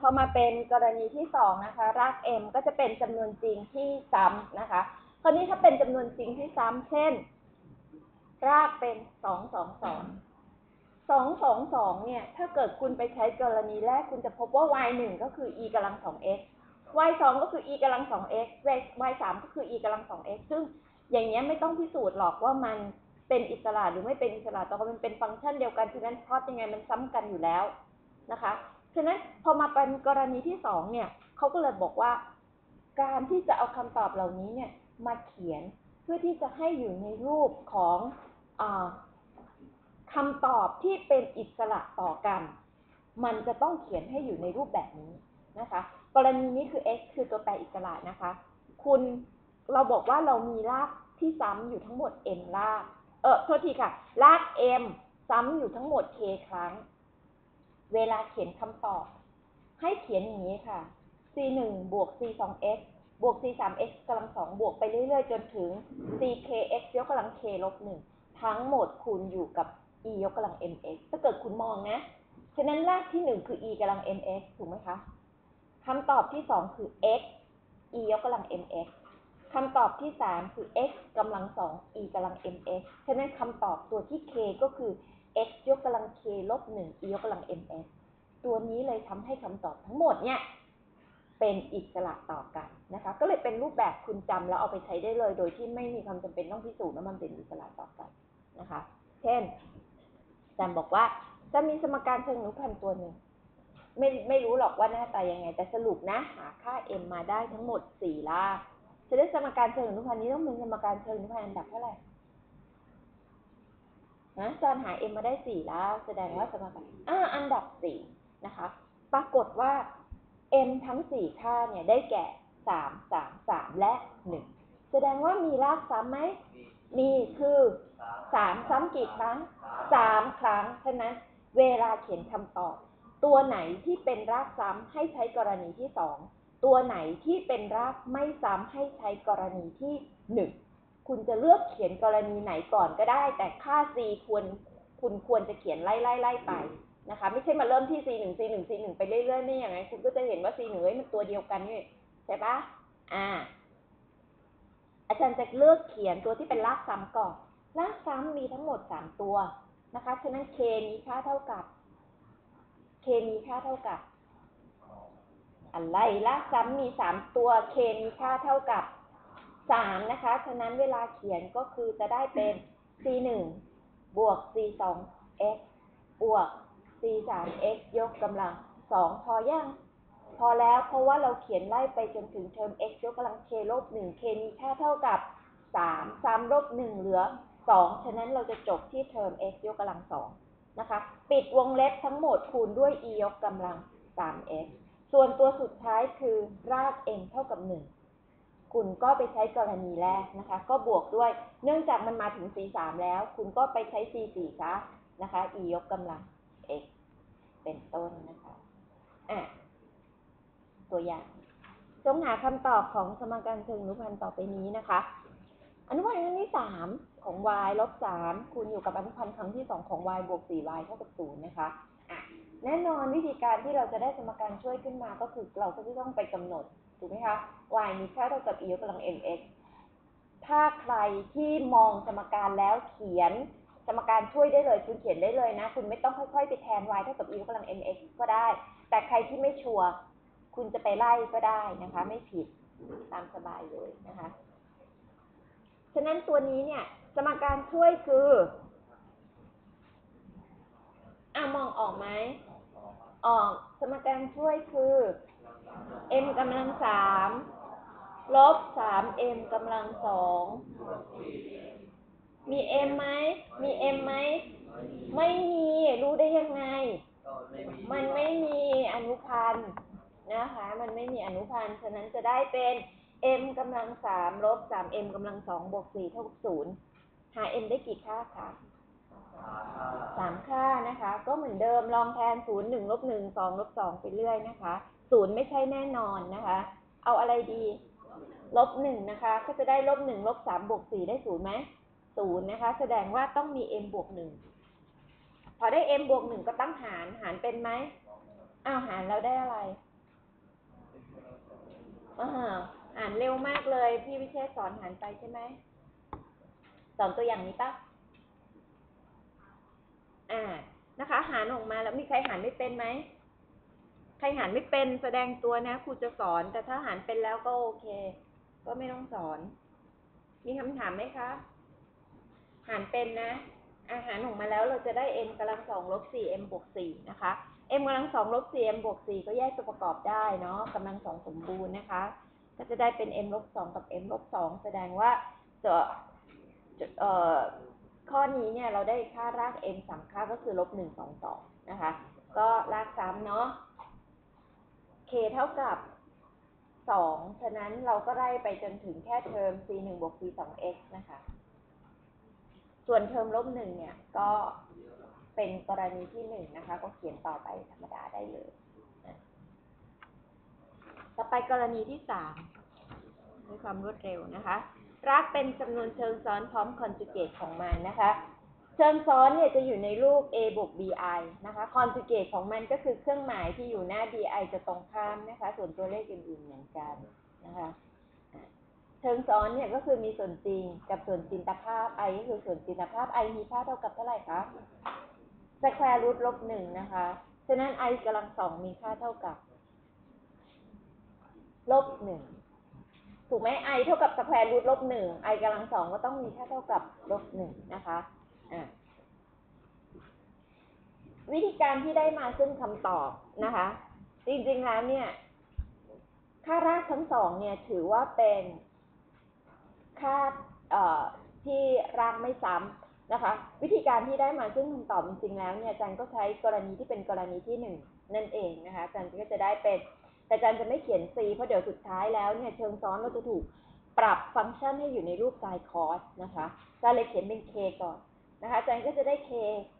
พอมาเป็นกรณีที่สองนะคะราก m ก็จะเป็นจำนวนจริงที่ซ้ำนะคะ คราวนี้ถ้าเป็นจำนวนจริงที่ซ้ำเช่น รากเป็นสองสองสองสองสองสองเนี่ย ถ้าเกิดคุณไปใช้กรณีแรกคุณจะพบว่า y หนึ่งก็คือ e กำลังสอง x y สองก็คือ e กำลังสอง x y สามก็คือ e กำลังสอง x ซึ่งอย่างเงี้ยไม่ต้องพิสูจน์หรอกว่ามันเป็นอิสระหรือไม่เป็นอิสระแต่ว่ามันเป็นฟังก์ชันเดียวกันฉะนั้นพอตยังไงมันซ้ำกันอยู่แล้วนะคะ ฉะนั้นพอมาเป็นกรณีที่สองเนี่ยเขาก็เลยบอกว่า การที่จะเอาคำตอบเหล่านี้เนี่ยมาเขียนเพื่อที่จะให้อยู่ในรูปของอคำตอบที่เป็นอิสระต่อกัน มันจะต้องเขียนให้อยู่ในรูปแบบนี้นะคะ กรณีนี้คือ x คือตัวแปรอิสระนะคะ คุณเราบอกว่าเรามีรากที่ซ้ำอยู่ทั้งหมด m ราก เออโทษทีค่ะ ราก m ซ้ำอยู่ทั้งหมด k ครั้ง เวลาเขียนคำตอบ ให้เขียนอย่างนี้ค่ะ c 1บวก c 2 x บวก c 3 x กำลังสองบวกไปเรื่อยๆ จนถึง c k x ยกกำลัง k ลบหนึ่งทั้งหมดคูณอยู่กับ e ยกกำลัง mx ถ้าเกิดคุณมองนะ ฉะนั้นรากที่หนึ่งคือ e กำลัง mx ถูกไหมคะคำตอบที่สองคือ x e ยกกำลัง mx คำตอบที่สามคือ x กำลังสอง e กำลัง mx ฉะนั้นคำตอบตัวที่ k ก็คือ x ยกกำลัง k ลบหนึ่ง e ยกกำลัง mx ตัวนี้เลยทำให้คำตอบทั้งหมดเนี่ยเป็นอิสระต่อกันนะคะ ก็เลยเป็นรูปแบบคุณจำแล้วเอาไปใช้ได้เลย โดยที่ไม่มีความจำเป็นต้องพิสูจน์ว่ามันเป็นอิสระต่อกันนะคะ เช่นอาจารย์บอกว่าจะมีสมการเชิงอนุพันธ์ตัวหนึ่งไม่ไม่รู้หรอกว่าหน้าตายังไง แต่สรุปนะหาค่า m มาได้ทั้งหมดสี่ราจะได้สมการเชิงอนุพันธ์นี้ต้องเป็นสมการเชิงอนุพันธ์อันดับเท่าไหร่ นะอาจารย์หา m มาได้สี่รากแสดงว่าสมการอ่าอันดับสี่นะคะ ปรากฏว่า m ทั้งสี่ค่าเนี่ยได้แก่สามสามสามและหนึ่งแสดงว่ามีรากซ้ำไหม มีคือสามซ้ำกี่ครั้งสามครั้งฉะนั้นเวลาเขียนคำตอบ ตัวไหนที่เป็นรากซ้ำให้ใช้กรณีที่สองตัวไหนที่เป็นรากไม่ซ้ำให้ใช้กรณีที่หนึ่ง คุณจะเลือกเขียนกรณีไหนก่อนก็ได้ แต่ค่า c ควรคุณควรจะเขียนไล่ไล่ไล่ไปนะคะ ไม่ใช่มาเริ่มที่ c หนึ่ง c หนึ่ง c หนึ่งไปเรื่อยๆไม่อย่างไรคุณก็จะเห็นว่า c หนึ่งเอ้ยมันตัวเดียวกันนี่ใช่ปะอ่า อาจารย์จะเลือกเขียนตัวที่เป็นรากซ้ำก่อนรากซ้ำมีทั้งหมดสามตัวนะคะ ฉะนั้น k มีค่าเท่ากับ k มีค่าเท่ากับ อะไรรากซ้ำมีสามตัว k มีค่าเท่ากับ สามนะคะ ฉะนั้นเวลาเขียนก็คือจะได้เป็น c หนึ่งบวก c สอง x บวก c สาม x ยกกำลังสองพอยังพอแล้วเพราะว่าเราเขียนไล่ไปจนถึงเทอม x ยกกำลัง k ลบหนึ่ง k มีค่าเท่ากับสามสามลบหนึ่งเหลือสองฉะนั้นเราจะจบที่เทอม x ยกกำลังสองนะคะ ปิดวงเล็บทั้งหมดคูณด้วย e ยกกำลัง 3x ส่วนตัวสุดท้ายคือราก m เท่ากับ 1 คุณก็ไปใช้กรณีแรกนะคะ ก็บวกด้วย เนื่องจากมันมาถึง c 3 แล้ว คุณก็ไปใช้ c 4 ซะนะคะ e ยกกำลัง x เป็นต้นนะคะอะตัวอย่าง จงหาคำตอบของสมการเชิงอนุพันธ์ต่อไปนี้นะคะ อนุพันธ์ครั้งที่สามของ y ลบสามคูณอยู่กับอนุพันธ์ครั้งที่สองของ y บวกสี่ y เท่ากับศูนย์นะคะ แน่นอนวิธีการที่เราจะได้สมการช่วยขึ้นมาก็คือเราก็จะต้องไปกำหนดถูกไหมคะ y มีค่าเท่ากับ e ยกกำลัง mx ถ้าใครที่มองสมการแล้วเขียนสมการช่วยได้เลย คุณเขียนได้เลยนะ คุณไม่ต้องค่อยๆไปแทน y เท่ากับ e ยกกำลัง mx ก็ได้ แต่ใครที่ไม่ชัวร์คุณจะไปไล่ก็ได้นะคะ ไม่ผิดตามสบายเลยนะคะ ฉะนั้นตัวนี้เนี่ย สมการช่วยคือ อะมองออกไหม ออก สมการช่วยคือ m กำลังสามลบสาม m กำลังสอง มี m ไหม มี m ไหม ไม่มี รู้ได้ยังไง มันไม่มีอนุพันธ์นะคะ มันไม่มีอนุพันธ์ ฉะนั้นจะได้เป็น m กำลังสามลบสาม m กำลังสองบวกสี่เท่ากับศูนย์หา m ได้กี่ค่าคะ สามค่านะคะ ก็เหมือนเดิมลองแทนศูนย์หนึ่งลบหนึ่งสองลบสองไปเรื่อยนะคะศูนย์ไม่ใช่แน่นอนนะคะ เอาอะไรดีลบหนึ่งนะคะ ก็จะได้ลบหนึ่งลบสามบวกสี่ได้ศูนย์ไหมศูนย์นะคะ แสดงว่าต้องมี m บวกหนึ่งพอได้ m บวกหนึ่งก็ต้องหารหารเป็นไหมอ้าวหารแล้วได้อะไรอ่าอ่านเร็วมากเลย พี่วิเชษสอนหารไปใช่ไหมสอนตัวอย่างนี้ป่ะ อ่านะคะ หารออกมาแล้วมีใครหารไม่เป็นไหมใครหารไม่เป็นแสดงตัวนะครูจะสอน แต่ถ้าหารเป็นแล้วก็โอเค ก็ไม่ต้องสอน มีคำถามไหมคะหารเป็นนะ อาหารออกมาแล้วเราจะได้ m กำลังสองลบสี่ m บวกสี่นะคะ m กำลังสองลบสี่ m บวกสี่ก็แยกตัวประกอบได้เนาะกำลังสองสมบูรณ์นะคะ ก็จะได้เป็น m ลบสองกับ m ลบสองแสดงว่าจะจะเอ่อ ข้อนี้เนี่ยเราได้ค่าราก m สามค่าก็คือลบหนึ่งสองสองนะคะ ก็รากซ้ำเนาะ k เท่ากับสองฉะนั้นเราก็ไล่ไปจนถึงแค่เทอม c หนึ่งบวก c สอง x นะคะ ส่วนเทอมลบหนึ่งเนี่ยก็เป็นกรณีที่หนึ่งนะคะ ก็เขียนต่อไปธรรมดาได้เลยนะต่อไปกรณีที่สามด้วยความรวดเร็วนะคะ รากเป็นจำนวนเชิงซ้อนพร้อมคอนจูเกตของมันนะคะ เชิงซ้อนเนี่ยจะอยู่ในรูป a บวก bi นะคะคอนจูเกตของมันก็คือเครื่องหมายที่อยู่หน้า bi จะตรงข้ามนะคะ ส่วนตัวเลขอื่นๆเหมือนกันนะคะเชิงซ้อนเนี่ยก็คือมีส่วนจริงกับส่วนจินตภาพ i ก็คือส่วนจินตภาพ i มีค่าเท่ากับเท่าไหร่คะสแควร์รูทลบหนึ่งนะคะ ฉะนั้น i กำลังสองมีค่าเท่ากับลบหนึ่ง ถูกไหม i เท่ากับสแควร์รูทลบหนึ่ง i กำลังสองก็ต้องมีค่าเท่ากับลบหนึ่งนะคะะวิธีการที่ได้มาซึ่งคำตอบนะคะ จริงๆแล้วเนี่ย ค่ารากทั้งสองเนี่ยถือว่าเป็นค่าที่รากไม่ซ้ำนะคะ วิธีการที่ได้มาซึ่งคำตอบจริงๆแล้วเนี่ยอาจารย์ก็ใช้กรณีที่เป็นกรณีที่หนึ่งนั่นเองนะคะอาจารย์ก็จะได้เป็น แต่อาจารย์จะไม่เขียน c เพราะเดี๋ยวสุดท้ายแล้วเนี่ยเชิงซ้อนเราจะถูกปรับฟังก์ชันให้อยู่ในรูป sin cos นะคะอาจารย์เลยเขียนเป็น k ก่อนนะคะอาจารย์ก็จะได้ k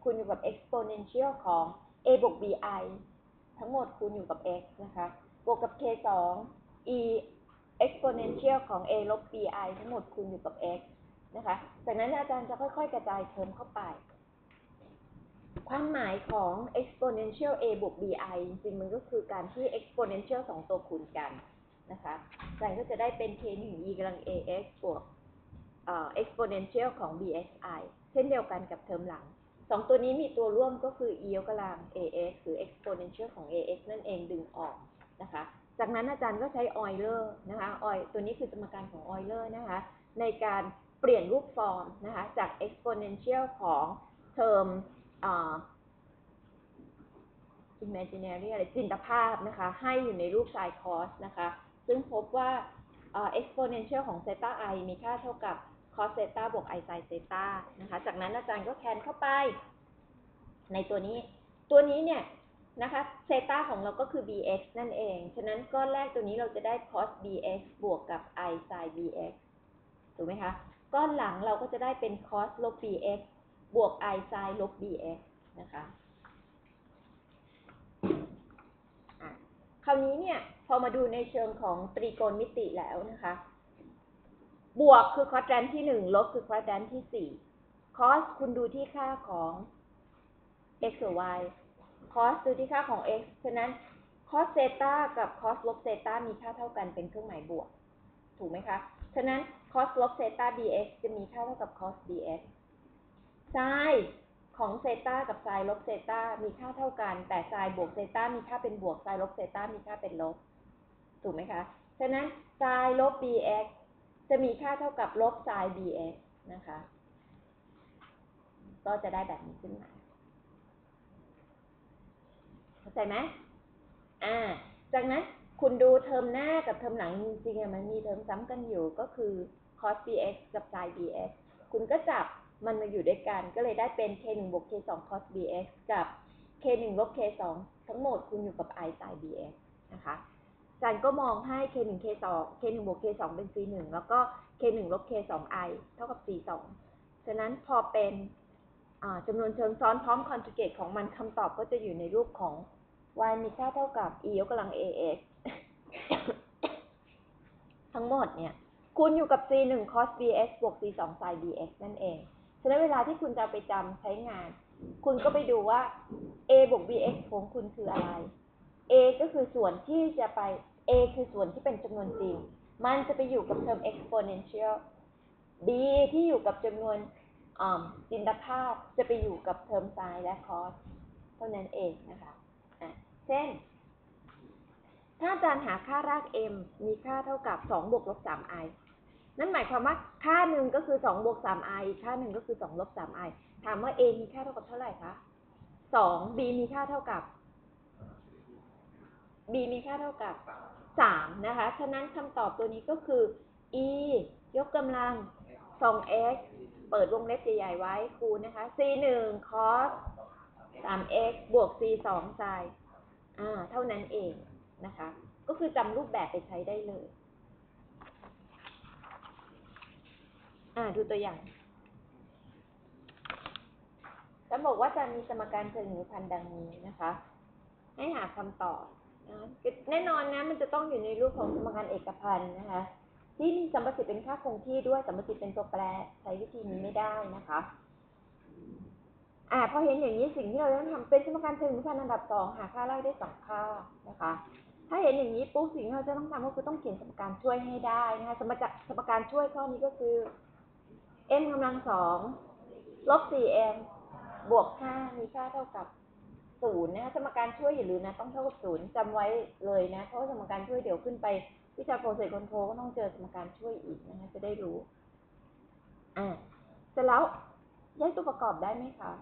คูณอยู่กับ exponential ของ a บวก bi ทั้งหมดคูณอยู่กับ x นะคะบวกกับ k 2 e exponential ของ a ลบ bi ทั้งหมดคูณอยู่กับ x นะคะ จากนั้นอาจารย์จะค่อย ๆ กระจายเทอมเข้าไป ความหมายของ exponential a บวก bi จริงๆ มันก็คือการที่ exponential สองตัวคูณกันนะคะอาจารย์ก็จะได้เป็น k 1 e กำลัง ax บวก exponential ของ bxi เช่นเดียวกันกับเทอมหลังสองตัวนี้มีตัวร่วมก็คือ e ยกกำลัง ax หรือ exponential ของ ax นั่นเองดึงออกนะคะ จากนั้นอาจารย์ก็ใช้ออยเลอร์นะคะออยตัวนี้คือสมการของออยเลอร์นะคะ ในการเปลี่ยนรูปฟอร์มนะคะจาก exponential ของเทอม imaginary อะไรจินตภาพนะคะ ให้อยู่ในรูป sin cos นะคะ ซึ่งพบว่าเอ่อ exponential ของ theta i มีค่าเท่ากับ cos theta บวก i sin theta นะคะ จากนั้นอาจารย์ก็แทนเข้าไป ในตัวนี้ ตัวนี้เนี่ยนะคะเซต้าของเราก็คือ bx นั่นเอง ฉะนั้นก้อนแรกตัวนี้เราจะได้ cos bx บวกกับ i sin bx ถูกไหมคะ ก้อนหลังเราก็จะได้เป็น cos ลบ bx บวก i sin ลบ bx นะคะอะคราวนี้เนี่ยพอมาดูในเชิงของตรีโกณมิติแล้วนะคะ บวกคือควอดแรนที่หนึ่งลบคือควอดแรนที่สี่ cos คุณดูที่ค่าของ x หรือ y cos ดูที่ค่าของ x ฉะนั้น cos เซตากับ cos ลบเซตามีค่าเท่ากันเป็นเครื่องหมายบวก ถูกไหมคะ ฉะนั้น cos ลบเซตา bx จะมีค่าเท่ากับ cos bx sin ของเซต้ากับ sin ลบเซต้ามีค่าเท่ากัน แต่ sin บวกเซต้ามีค่าเป็นบวก sin ลบเซต้ามีค่าเป็นลบ ถูกไหมคะ ฉะนั้น sin ลบ bx จะมีค่าเท่ากับลบ sin bx นะคะ ก็จะได้แบบนี้ขึ้นมา เข้าใจไหมอ่า จากนั้นคุณดูเทอมหน้ากับเทอมหลังจริงๆมันมีเทอมซ้ำกันอยู่ก็คือ cos bx กับ sin bx คุณก็จับ มันมาอยู่ด้วยกัน ก็เลยได้เป็น k 1 บวก k 2 cos bx กับ k 1 ลบ k 2 ทั้งหมดคุณอยู่กับ i sin bx นะคะจารย์ก็มองให้ k 1 k 2 k 1 บวก k 2 เป็น c 1 แล้วก็ k 1 ลบ k 2 i เท่ากับ c 2 ฉะนั้นพอเป็นจำนวนเชิงซ้อนพร้อมคอนจูเกตของมันคำตอบก็จะอยู่ในรูปของ y มีค่าเท่ากับ e ยกกำลัง ax ทั้งหมดเนี่ยคูณอยู่กับ c 1 cos bx บวก c 2 sin bx นั่นเอง ฉะนั้นเวลาที่คุณจะไปจำใช้งาน คุณก็ไปดูว่า a บวก bx ของคุณคืออะไร a ก็คือส่วนที่จะไป a คือส่วนที่เป็นจำนวนจริง มันจะไปอยู่กับเทอม exponential b ที่อยู่กับจำนวนจินตภาพจะไปอยู่กับเทอม sin และ cos เท่านั้นเองนะคะะเช่น ถ้าอาจารย์หาค่าราก m มีค่าเท่ากับ 2 บวกลบ 3i นั่นหมายความว่าค่าหนึ่งก็คือ2บวก 3i อีกค่าหนึ่งก็คือ2ลบ 3i ถามว่า a มีค่าเท่ากับเท่าไหร่คะ2 b มีค่าเท่ากับ b มีค่าเท่ากับ3นะคะ ฉะนั้นคำตอบตัวนี้ก็คือ e ยกกำลัง 2x เปิดวงเล็บใหญ่ๆไว้คูณนะคะ c 1 cos 3x บวก c 2 sin อ่า เท่านั้นเองนะคะ ก็คือจำรูปแบบไปใช้ได้เลย อ่าดูตัวอย่างจะบอกว่าจะมีสมการเชิงหนูพันธ์ดังนี้นะคะ ให้หาคำตอบนะแน่นอนนะมันจะต้องอยู่ในรูปของสมการเอกพันธ์นะคะ ที่มีสัมประสิทธิ์เป็นค่าคงที่ด้วยสัมประสิทธิ์เป็นตัวแปรใช้วิธีนี้ไม่ได้นะคะ อ่าพอเห็นอย่างนี้สิ่งที่เราต้องทำเป็นสมการเชิงหนูพันธ์อันดับสองหาค่าไล่ได้สองค่านะคะถ้าเห็นอย่างนี้ปุ๊บสิ่งที่เราจะต้องทำก็คือต้องเขียนสมการช่วยให้ได้นะคะสมการสมการช่วยข้อนี้ก็คือ m กำลังสองลบ 4m บวก 5 มีค่าเท่ากับศูนย์นะคะสมการช่วยอย่าลืมนะ ต้องเท่ากับศูนย์จำไว้เลยนะ เพราะสมการช่วยเดี๋ยวขึ้นไป วิชาโปรเซสคอนโทรก็ต้องเจอสมการช่วยอีกนะคะจะได้รู้ อ่าเสร็จแล้วแยกตัวประกอบได้ไหมคะ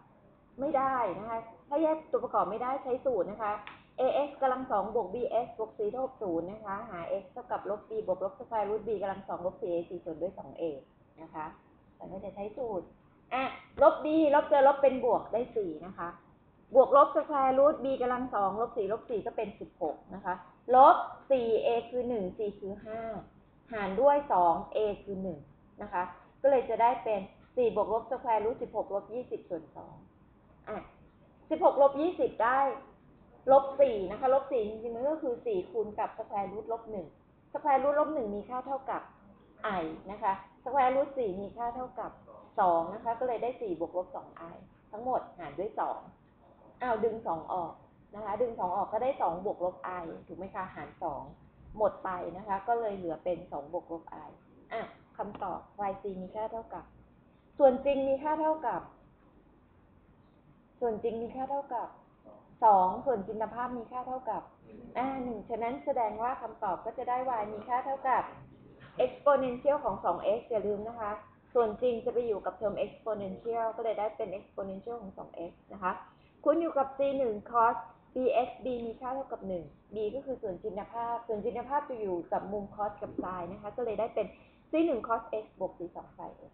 ไม่ได้นะคะ ถ้าแยกตัวประกอบไม่ได้ใช้สูตรนะคะ ax กำลังสองบวก bx บวก c เท่ากับศูนย์นะคะ หา x เท่ากับลบ b บวกลบสแควร์รูท b กำลังสองลบ 4ac ส่วนด้วย 2a นะคะ แต่ก็จะใช้สูตรอะลบ b ลบเจอลบเป็นบวกได้สี่นะคะ บวกลบสแควร์รูท b กำลังสองลบสี่ลบสี่ก็เป็นสิบหกนะคะ ลบสี่ a คือหนึ่ง c คือห้าหารด้วยสอง a คือหนึ่งนะคะ ก็เลยจะได้เป็นสี่บวกลบสแควร์รูทสิบหกลบยี่สิบส่วนสองอะสิบหกลบยี่สิบได้ลบสี่นะคะลบสี่จริงๆมันก็คือสี่คูณกับสแควร์รูทลบหนึ่งสแควร์รูทลบหนึ่งมีค่าเท่ากับ i นะคะสแควร์รูทสี่มีค่าเท่ากับสองนะคะก็เลยได้สี่บวกลบสอง i ทั้งหมดหารด้วยสองอ้าวดึงสองออกนะคะดึงสองออกก็ได้สองบวกลบ i ถูกไหมคะหารสองหมดไปนะคะ ก็เลยเหลือเป็นสองบวกลบ i อะคำตอบ yc มีค่าเท่ากับ ส่วนจริงมีค่าเท่ากับ ส่วนจริงมีค่าเท่ากับสองส่วนจินตภาพมีค่าเท่ากับอ่าหนึ่งฉะนั้นแสดงว่าคำตอบก็จะได้ y มีค่าเท่ากับ exponential ของ 2x อย่าลืมนะคะ ส่วนจริงจะไปอยู่กับเทอม exponential ก็เลยได้เป็น exponential ของ 2x นะคะ คุณอยู่กับ c 1 cos bx b มีค่าเท่ากับ 1 b ก็คือส่วนจินตภาพ ส่วนจินตภาพจะอยู่กับมุม cos กับ sin นะคะ ก็เลยได้เป็น c 1 cos x บวก c 2 sin x